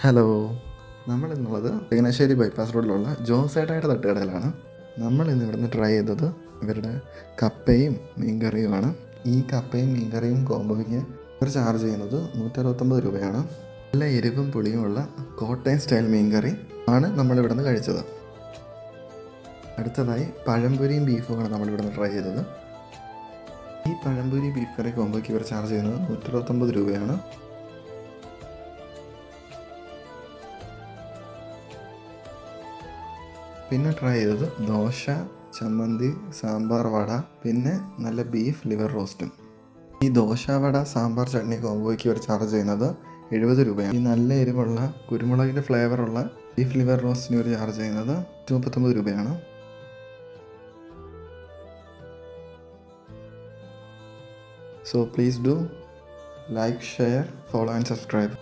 Hello. നമ്മൾ ഇന്നുള്ളത് Changanassery bypass റോഡിലുള്ള ജോസേട്ടായിട്ട് തട്ടുകടയിലാണ്. നമ്മൾ ഇന്ന് ഇവിടുന്ന് ട്രൈ ചെയ്തത് ഇവരുടെ കപ്പയും മീൻകറിയുമാണ്. ഈ കപ്പയും മീൻകറിയും കോമ്പോയ്ക്ക് ഇവർ ചാർജ് ചെയ്യുന്നത് നൂറ്ററുപത്തൊമ്പത് രൂപയാണ്. നല്ല എരിവും പുളിയുമുള്ള കോട്ടയം സ്റ്റൈൽ മീൻകറി ആണ് നമ്മൾ ഇവിടുന്ന് കഴിച്ചത്. അടുത്തതായി പഴംപൊരിയും ബീഫുമാണ് നമ്മൾ ഇവിടുന്ന് ട്രൈ ചെയ്തത്. ഈ പഴംപൊരി ബീഫ് കറി കോമ്പോയ്ക്ക് ഇവർ ചാർജ് ചെയ്യുന്നത് നൂറ്ററുപത്തൊമ്പത് രൂപയാണ്. പിന്നെ ട്രൈ ചെയ്തത് ദോശ ചമ്മന്തി സാമ്പാർ വട പിന്നെ നല്ല ബീഫ് ലിവർ റോസ്റ്റും ഈ ദോശ വട സാമ്പാർ ചട്നി കോമ്പോയ്ക്ക് ഇവർ ചാർജ് ചെയ്യുന്നത് എഴുപത് രൂപയാണ്. ഈ നല്ല എരിവുള്ള കുരുമുളകിന്റെ ഫ്ലേവറുള്ള ബീഫ് ലിവർ റോസ്റ്റിന് ഇവർ ചാർജ് ചെയ്യുന്നത് മുപ്പത്തൊമ്പത് രൂപയാണ്. So please do like share follow and subscribe